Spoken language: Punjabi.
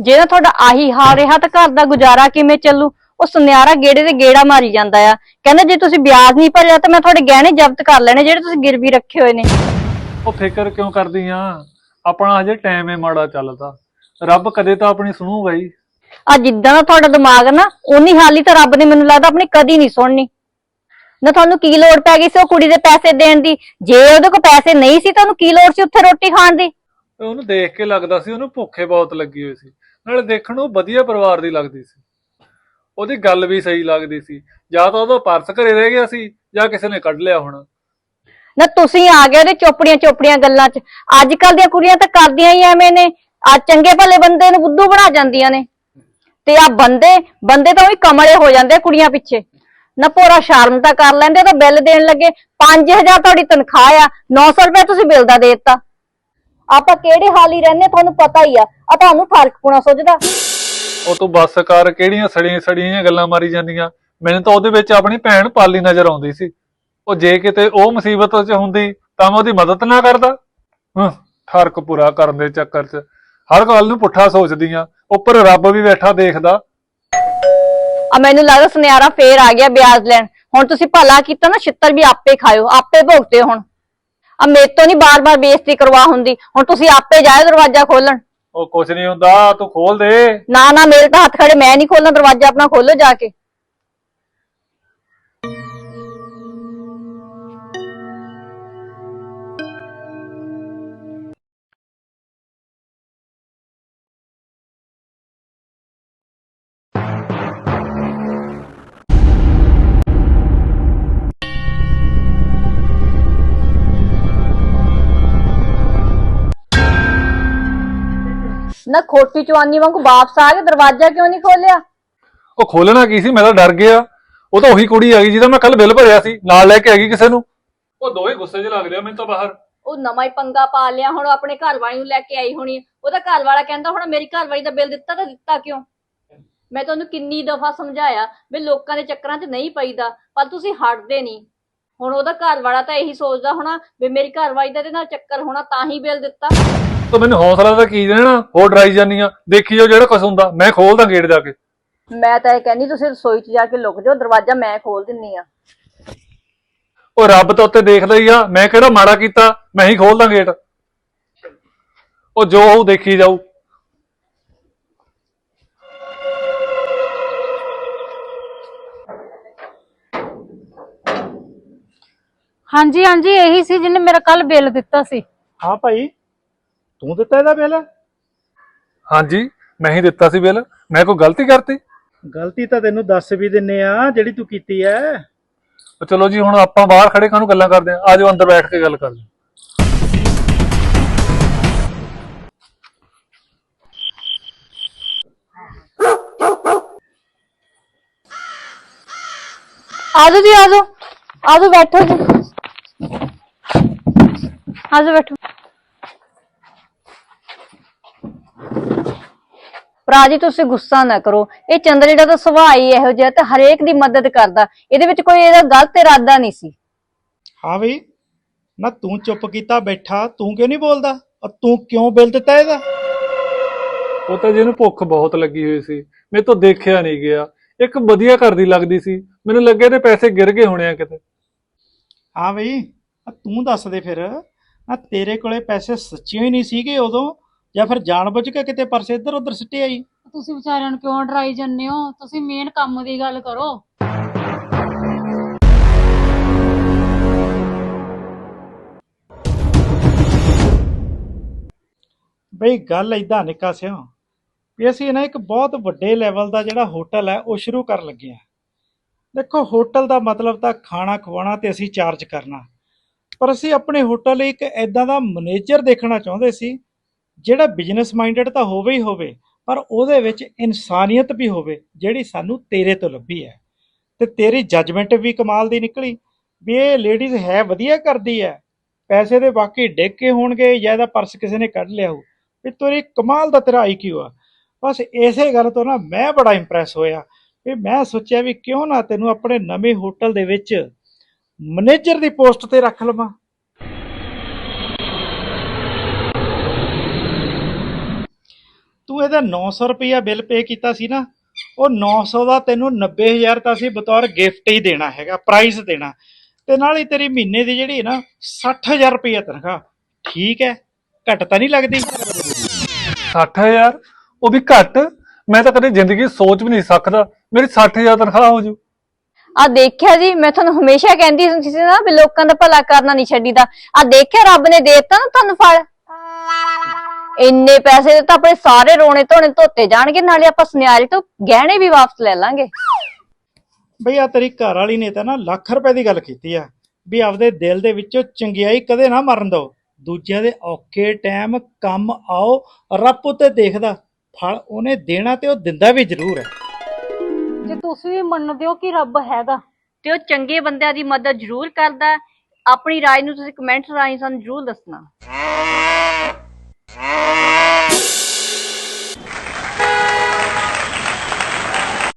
ਜੇ ਨਾ ਤੁਹਾਡਾ ਆਹੀ ਹਾਲ ਰਿਹਾ ਤਾਂ ਘਰ ਦਾ ਗੁਜ਼ਾਰਾ ਕਿਵੇਂ ਚੱਲੂ? ਉਹ ਸੁਨਿਆਰਾ ਗੇੜੇ ਤੇ ਗੇੜਾ ਮਾਰੀ ਜਾਂਦਾ ਆ। ਕਹਿੰਦਾ ਜੇ ਤੁਸੀਂ ਵਿਆਜ ਨਹੀਂ ਭਰਿਆ ਤਾਂ ਮੈਂ ਤੁਹਾਡੇ ਗਹਿਣੇ ਜ਼ਬਤ ਕਰ ਲੈਣੇ ਜਿਹੜੇ ਤੁਸੀਂ ਗਿਰਵੀ ਰੱਖੇ ਹੋਏ ਨੇ। ਉਹ ਫਿਕਰ ਕਿਉਂ ਕਰਦੀ ਆ? ਆਪਣਾ ਹਜੇ ਟਾਈਮ ਏ ਮਾੜਾ ਚੱਲਦਾ। ਰੱਬ ਕਦੇ ਤਾਂ ਆਪਣੀ ਸੁਣੂਗਾ ਹੀ। ਆ ਜਿੱਦਾਂ ਦਾ ਤੁਹਾਡਾ ਦਿਮਾਗ ਨਾ ਉਨੀ ਹਾਲੀ ਤਾਂ ਰੱਬ ਨੇ ਮੈਨੂੰ ਲੱਗਦਾ ਆਪਣੀ ਕਦੀ ਨਹੀਂ ਸੁਣਨੀ। ਨਾ ਤੁਹਾਨੂੰ ਕੀ ਲੋੜ ਪੈ ਗਈ ਸੀ ਉਹ ਕੁੜੀ ਦੇ ਪੈਸੇ ਦੇਣ ਦੀ? ਜੇ ਉਹਦੇ ਕੋਲ ਪੈਸੇ ਨਹੀਂ ਸੀ ਤਾਂ ਉਹਨੂੰ ਕੀ ਲੋੜ ਸੀ ਉੱਥੇ ਰੋਟੀ ਖਾਣ ਦੀ? ਤੇ ਉਹਨੂੰ ਦੇਖ ਕੇ ਲੱਗਦਾ ਸੀ ਉਹਨੂੰ ਭੁੱਖੇ ਬਹੁਤ ਲੱਗੀ ਹੋਈ ਸੀ। ਨਾਲੇ ਦੇਖਣ ਨੂੰ ਵਧੀਆ ਪਰਿਵਾਰ ਦੀ ਲੱਗਦੀ ਸੀ। ਉਹਦੀ ਗੱਲ ਵੀ ਸਹੀ ਲੱਗਦੀ ਸੀ। ਜਾਂ ਤਾਂ ਉਹਦਾ ਪਰਸ ਘਰੇ ਰਹਿ ਗਿਆ ਸੀ, ਜਾਂ ਕਿਸੇ ਨੇ ਕੱਢ ਲਿਆ ਹੋਣਾ। ਨਾ ਤੁਸੀਂ ਆ ਗਏ ਉਹਦੇ ਚੋਪੜੀਆਂ ਚੋਪੜੀਆਂ ਗੱਲਾਂ 'ਚ। ਅੱਜ ਕੱਲ ਦੀਆਂ ਕੁੜੀਆਂ ਤਾਂ ਕਰਦੀਆਂ ਹੀ ਐਵੇਂ ਨੇ। ਆ ਚੰਗੇ ਭਲੇ ਬੰਦੇ ਨੂੰ ਬੁੱਧੂ ਬਣਾ ਜਾਂਦੀਆਂ ਨੇ। ਤੇ ਆ ਬੰਦੇ ਬੰਦੇ ਤਾਂ ਉਹੀ ਕਮਲੇ ਹੋ ਜਾਂਦੇ ਕੁੜੀਆਂ ਪਿੱਛੇ। ਨਾ ਪੂਰਾ ਸ਼ਰਮ ਤਾਂ ਕਰ ਲੈਂਦੇ ਤਾਂ ਬਿੱਲ ਦੇਣ ਲੱਗੇ। 5000 ਤੁਹਾਡੀ ਤਨਖਾਹ ਆ 900 ਰੁਪਏ ਤੁਸੀਂ ਬਿੱਲ ਦਾ ਦੇ ਦਿੱਤਾ। ਆਪਾਂ ਕਿਹੜੇ ਹਾਲ ਹੀ ਰਹਿੰਦੇ ਤੁਹਾਨੂੰ ਪਤਾ ਹੀ ਆ। ਆ ਤੁਹਾਨੂੰ ਫ਼ਰਕ ਪੁਣਾ ਸੁਝਦਾ। ਉਹ ਤੂੰ ਬੱਸ ਕਰ ਕਿਹੜੀਆਂ ਸੜੀਆਂ ਸੜੀਆਂ ਜਿਹੀਆਂ ਗੱਲਾਂ ਮਾਰੀ ਜਾਂਦੀਆਂ? ਮੈਨੂੰ ਤਾਂ ਉਹਦੇ ਵਿੱਚ ਆਪਣੀ ਭੈਣ ਪਾਲੀ ਨਜ਼ਰ ਆਉਂਦੀ ਸੀ। ਉਹ ਜੇ ਕਿਤੇ ਉਹ ਮੁਸੀਬਤ 'ਚ ਹੁੰਦੀ ਤਾਂ ਮੈਂ ਉਹਦੀ ਮਦਦ ਨਾ ਕਰਦਾ। ਹਾਂ ਠਰਕ ਪੂਰਾ ਕਰਨ ਦੇ ਚੱਕਰ 'ਚ। ਹਰ ਗੱਲ ਨੂੰ ਪੁੱਠਾ ਸੋਚਦੀ ਆ ਉੱਪਰ ਰੱਬ ਵੀ ਬੈਠਾ ਦੇਖਦਾ। ਆ ਮੈਨੂੰ ਲੱਗਦਾ ਸੁਨਿਆਰਾ ਫੇਰ ਆ ਗਿਆ ਵਿਆਜ ਲੈਣ। ਹੁਣ ਤੁਸੀਂ ਭਲਾ ਕੀਤਾ ਨਾ ਛਿੱਤਰ ਵੀ ਆਪੇ ਖਾਇਓ ਆਪੇ ਭੁਗਤੇ ਹੁਣ। ਆ ਮੇਰੇ ਤੋਂ ਨਹੀਂ ਬਾਰ-ਬਾਰ ਬੇਇੱਜ਼ਤੀ ਕਰਵਾ ਹੁੰਦੀ। ਹੁਣ ਤੁਸੀਂ ਆਪੇ ਜਾਇਓ ਦਰਵਾਜ਼ਾ ਖੋਲਣ। ਉਹ ਕੁਛ ਨਹੀਂ ਹੁੰਦਾ ਤੂੰ ਖੋਲ ਦੇ। ਨਾ ਨਾ ਮੇਰੇ ਤਾਂ ਹੱਥ ਖੜੇ ਮੈਂ ਨਹੀਂ ਖੋਲਣਾ ਦਰਵਾਜ਼ਾ ਆਪਣਾ ਖੋਲੋ ਜਾ ਕੇ। ਨਾ ਖੋਟੀ ਚਵਾਨੀ ਵਾਂਗੂ ਵਾਪਸ ਆ ਕੇ ਦਰਵਾਜ਼ਾ ਕਿਉਂ ਨਹੀਂ ਖੋਲਿਆ? ਉਹ ਖੋਲਣਾ ਕੀ ਸੀ? ਮੈਂ ਤਾਂ ਡਰ ਗਿਆ। ਉਹ ਤਾਂ ਉਹੀ ਕੁੜੀ ਆ ਗਈ ਜਿਹਦਾ ਮੈਂ ਕੱਲ ਬਿੱਲ ਭਰਿਆ ਸੀ। ਨਾਲ ਲੈ ਕੇ ਆ ਗਈ ਕਿਸੇ ਨੂੰ। ਉਹ ਦੋਵੇਂ ਗੁੱਸੇ 'ਚ ਲੱਗ ਰਿਹਾ ਮੈਨੂੰ ਤਾਂ ਬਾਹਰ। ਉਹ ਨਵਾਂ ਹੀ ਪੰਗਾ ਪਾ ਲਿਆ। ਹੁਣ ਉਹ ਆਪਣੇ ਘਰ ਵਾਲੀ ਨੂੰ ਲੈ ਕੇ ਆਈ ਹੋਣੀ ਹੈ। ਉਹਦਾ ਘਰ ਵਾਲਾ ਕਹਿੰਦਾ ਹੁਣ ਮੇਰੀ ਘਰ ਵਾਲੀ ਦਾ ਬਿੱਲ ਦਿੱਤਾ ਤਾਂ ਦਿੱਤਾ ਕਿਉਂ? ਮੈਂ ਤੁਹਾਨੂੰ ਕਿੰਨੀ ਦਫਾ ਸਮਝਾਇਆ ਵੀ ਲੋਕਾਂ ਦੇ ਚੱਕਰਾਂ 'ਚ ਨਹੀਂ ਪਈਦਾ ਪਰ ਤੁਸੀਂ ਹਟਦੇ ਨਹੀਂ। ਹੁਣ ਉਹਦਾ ਘਰ ਵਾਲਾ ਤਾਂ ਇਹੀ ਸੋਚਦਾ ਹੋਣਾ ਵੀ ਮੇਰੀ ਘਰ ਵਾਲੀ ਦਾ ਇਹਦੇ ਨਾਲ ਚੱਕਰ ਹੋਣਾ ਤਾਂ ਹੀ ਬਿੱਲ ਦਿੱਤਾ। ਤੂੰ ਮੈਨੂੰ ਹੌਸਲਾ ਤਾਂ ਕੀ ਦੇਣਾ? ਹੋਰ ਡਰਾਈ ਜਾਨੀ ਆ। ਦੇਖੀ ਜਾਓ ਜਿਹੜਾ ਕੁਛ ਹੁੰਦਾ। ਮੈਂ ਖੋਲਦਾ ਗੇਟ ਜਾ ਕੇ। ਮੈਂ ਤਾਂ ਇਹ ਕਹਿੰਦੀ ਤੁਸੀਂ ਰਸੋਈ 'ਚ ਜਾ ਕੇ ਲੁਕ ਜਾਓ ਦਰਵਾਜ਼ਾ ਮੈਂ ਖੋਲ ਦਿੰਨੀ ਆ। ਉਹ ਰੱਬ ਤਾਂ ਉੱਤੇ ਦੇਖਦਾ ਹੀ ਆ। ਮੈਂ ਕਿਹੜਾ ਮਾੜਾ ਕੀਤਾ? ਮੈਂ ਹੀ ਖੋਲਦਾ ਗੇਟ ਉਹ ਜੋ ਹੋਊ ਦੇਖੀ ਜਾਊ। ਹਾਂਜੀ ਹਾਂਜੀ ਇਹੀ ਸੀ ਜਿਹਨੇ ਮੇਰਾ ਕੱਲ ਬਿੱਲ ਦਿੱਤਾ ਸੀ। ਹਾਂ ਭਾਈ। ਤੂੰ ਦਿੱਤਾ ਇਹਦਾ ਬਿੱਲ? ਹਾਂਜੀ ਮੈਂ ਹੀ ਦਿੱਤਾ ਸੀ ਬਿੱਲ। ਮੈਂ ਕੋਈ ਗਲਤੀ ਕਰਤੀ? ਗਲਤੀ ਤਾਂ ਤੈਨੂੰ ਦੱਸ ਵੀ ਦਿੰਨੇ ਆ ਜਿਹੜੀ ਤੂੰ ਕੀਤੀ ਐ। ਉਹ ਚਲੋ ਜੀ ਹੁਣ ਆਪਾਂ ਬਾਹਰ ਖੜੇ ਕਾਹਨੂੰ ਗੱਲਾਂ ਕਰਦੇ ਆ? ਆਜੋ ਅੰਦਰ ਬੈਠ ਕੇ ਗੱਲ ਕਰਦੇ। ਆਜੋ ਜੀ ਆਜੋ। ਆਜੋ ਬੈਠੋ ਜੀ। ਆਜੋ ਬੈਠੋ। ਭਰਾ ਜੀ ਤੁਸੀਂ ਗੁੱਸਾ ਨਾ ਕਰੋ। ਇਹ ਚੰਦਰ ਜਿਹੜਾ ਤਾਂ ਸੁਭਾਅ ਹੀ ਇਹੋ ਜਿਹਾ ਤੇ ਹਰੇਕ ਦੀ ਮਦਦ ਕਰਦਾ। ਇਹਦੇ ਵਿੱਚ ਕੋਈ ਇਹਦਾ ਗਲਤ ਇਰਾਦਾ ਨਹੀਂ ਸੀ। ਹਾਂ ਬਈ। ਨਾ ਤੂੰ ਚੁੱਪ ਕੀਤਾ ਬੈਠਾ ਤੂੰ ਕਿਉਂ ਨਹੀਂ ਬੋਲਦਾ? ਔਰ ਤੂੰ ਕਿਉਂ ਬਿੱਲ ਦਿੱਤਾ ਇਹਦਾ? ਉਹ ਤਾਂ ਜਿਹਨੂੰ ਭੁੱਖ ਬਹੁਤ ਲੱਗੀ ਹੋਈ ਸੀ ਮੇਰੇ ਤੋਂ ਦੇਖਿਆ ਨਹੀਂ ਗਿਆ। ਇੱਕ ਵਧੀਆ ਘਰ ਦੀ ਲੱਗਦੀ ਸੀ। ਮੈਨੂੰ ਲੱਗੇ ਤੇ ਪੈਸੇ ਗਿਰ ਗਏ ਹੋਣੇ ਆ ਕਿਤੇ। ਹਾਂ ਬਈ। ਆ ਤੂੰ ਦੱਸ ਦੇ ਫਿਰ। ਆ ਤੇਰੇ ਕੋਲੇ ਪੈਸੇ ਸੱਚੀਓ ਹੀ ਨਹੀਂ ਸੀਗੇ ਉਦੋਂ? ਜਾਂ ਫਿਰ ਜਾਣਬੁੱਝ ਕੇ ਕਿਤੇ ਪਰਸ ਇੱਧਰ ਉੱਧਰ ਸਿੱਟੇ ਆਈ ਤੁਸੀਂ ਵਿਚਾਰਿਆਂ ਨੂੰ ਕਿਉਂ ਡਰਾਈ ਜੰਨੇ ਹੋ? ਤੁਸੀਂ ਮੇਨ ਕੰਮ ਦੀ ਗੱਲ ਕਰੋ। ਬਈ ਗੱਲ ਏਦਾਂ ਨਿੱਕਾ ਸਿਓ ਵੀ ਅਸੀਂ ਨਾ ਇੱਕ ਬਹੁਤ ਵੱਡੇ ਲੈਵਲ ਦਾ ਜਿਹੜਾ ਹੋਟਲ ਹੈ ਉਹ ਸ਼ੁਰੂ ਕਰਨ ਲੱਗੇ ਆ ਦੇਖੋ ਹੋਟਲ ਦਾ ਮਤਲਬ ਤਾਂ ਖਾਣਾ ਖਵਾਉਣਾ ਤੇ ਅਸੀਂ ਚਾਰਜ ਕਰਨਾ। ਪਰ ਅਸੀਂ ਆਪਣੇ ਹੋਟਲ ਲਈ ਇੱਕ ਐਦਾਂ ਦਾ ਮੈਨੇਜਰ ਦੇਖਣਾ ਚਾਹੁੰਦੇ ਸੀ ਜਿਹੜਾ ਬਿਜ਼ਨਸ ਮਾਈਂਡਡ ਤਾਂ ਹੋਵੇ ਹੀ ਹੋਵੇ, ਪਰ ਉਹਦੇ ਵਿੱਚ ਇਨਸਾਨੀਅਤ ਵੀ ਹੋਵੇ, ਜਿਹੜੀ ਸਾਨੂੰ ਤੇਰੇ ਤੋਂ ਲੱਭੀ ਹੈ। ਤੇ ਤੇਰੀ ਜੱਜਮੈਂਟ ਵੀ ਕਮਾਲ ਦੀ ਨਿਕਲੀ ਵੀ ਇਹ ਲੇਡੀਜ਼ ਹੈ, ਵਧੀਆ ਕਰਦੀ ਹੈ। ਪੈਸੇ ਦੇ ਬਾਕੀ ਡਿੱਗ ਕੇ ਹੋਣਗੇ ਜਾਂ ਇਹਦਾ ਪਰਸ ਕਿਸੇ ਨੇ ਕੱਢ ਲਿਆ ਹੋ ਵੀ ਤੇਰੀ ਕਮਾਲ ਦਾ ਤੇਰਾ ਆਈਕਿਊ ਆ। ਬਸ ਇਸੇ ਗੱਲ ਤੋਂ ਨਾ ਮੈਂ ਬੜਾ ਇੰਪ੍ਰੈਸ ਹੋਇਆ ਵੀ ਮੈਂ ਸੋਚਿਆ ਵੀ ਕਿਉਂ ਨਾ ਤੈਨੂੰ ਆਪਣੇ ਨਵੇਂ ਹੋਟਲ ਦੇ ਵਿੱਚ ਮੈਨੇਜਰ ਦੀ ਪੋਸਟ ਤੇ ਰੱਖ ਲਵਾਂ। ਤੂੰ ਇਹਦਾ 900 ਰੁਪਇਆ ਬਿੱਲ ਪੇ ਕੀਤਾ ਸੀ ਨਾ ਉਹ 900 ਦਾ ਤੈਨੂੰ 90000 ਤਾਂ ਅਸੀਂ ਬਤੌਰ ਗਿਫਟ ਹੀ ਦੇਣਾ ਹੈਗਾ ਪ੍ਰਾਈਜ਼ ਦੇਣਾ। ਤੇ ਨਾਲ ਹੀ ਤੇਰੀ ਮਹੀਨੇ ਦੀ ਜਿਹੜੀ ਹੈ ਨਾ 60000 ਰੁਪਇਆ ਤਨਖਾਹ ਠੀਕ ਹੈ ਘੱਟ ਤਾਂ ਨਹੀਂ ਲੱਗਦੀ? 60000 ਉਹ ਵੀ ਘੱਟ ਮੈਂ ਤਾਂ ਕਦੇ ਜ਼ਿੰਦਗੀ 'ਚ ਸੋਚ ਵੀ ਨਹੀਂ ਸਕਦਾ ਮੇਰੀ 60000 ਤਨਖਾਹ ਹੋ ਜੂ। ਆ ਦੇਖਿਆ ਜੀ ਮੈਂ ਤੁਹਾਨੂੰ ਹਮੇਸ਼ਾ ਕਹਿੰਦੀ ਹੁੰਦੀ ਸੀ ਨਾ ਵੀ ਲੋਕਾਂ ਦਾ ਭਲਾ ਕਰਨਾ ਨਹੀਂ ਛੱਡੀਦਾ। ਆ ਦੇਖਿਆ ਰੱਬ ਨੇ ਦੇ ਦਿੱਤਾ ਨਾ ਤੁਹਾਨੂੰ ਫਲ? ਇੰਨੇ ਪੈਸੇ ਦੇ ਤਾਂ ਆਪਣੇ ਸਾਰੇ ਰੋਣੇ ਧੋਣੇ ਧੋਤੇ ਜਾਣਗੇ ਨਾਲੇ ਆਪਾਂ ਸੁਨਿਆਰੇ ਤੋਂ ਗਹਿਣੇ ਵੀ ਵਾਪਸ ਲੈ ਲਾਂਗੇ। ਬਈ ਆ ਤੇਰੀ ਘਰ ਵਾਲੀ ਨੇ ਤਾਂ ਨਾ ਲੱਖ ਰੁਪਏ ਦੀ ਗੱਲ ਕੀਤੀ ਆ ਵੀ ਆਪਦੇ ਦਿਲ ਦੇ ਵਿੱਚੋਂ ਚੰਗਿਆਈ ਕਦੇ ਨਾ ਮਰਨ ਦਿਓ ਦੂਜਿਆਂ ਦੇ ਔਖੇ ਟਾਈਮ ਕੰਮ ਆਓ ਰੱਬ ਉੱਤੇ ਦੇਖਦਾ ਫਲ ਉਹਨੇ ਦੇਣਾ ਤੇ ਉਹ ਦਿੰਦਾ ਵੀ ਜ਼ਰੂਰ ਹੈ। ਜੇ ਤੁਸੀਂ ਵੀ ਮੰਨਦੇ ਹੋ ਕਿ ਰੱਬ ਹੈਗਾ ਤੇ ਉਹ ਚੰਗੇ ਬੰਦਿਆਂ ਦੀ ਮਦਦ ਜ਼ਰੂਰ ਕਰਦਾ ਆਪਣੀ ਰਾਏ ਨੂੰ ਤੁਸੀਂ ਕਮੈਂਟ ਰਾਹੀਂ ਸਾਨੂੰ ਜ਼ਰੂਰ ਦੱਸਣਾ। Thank you.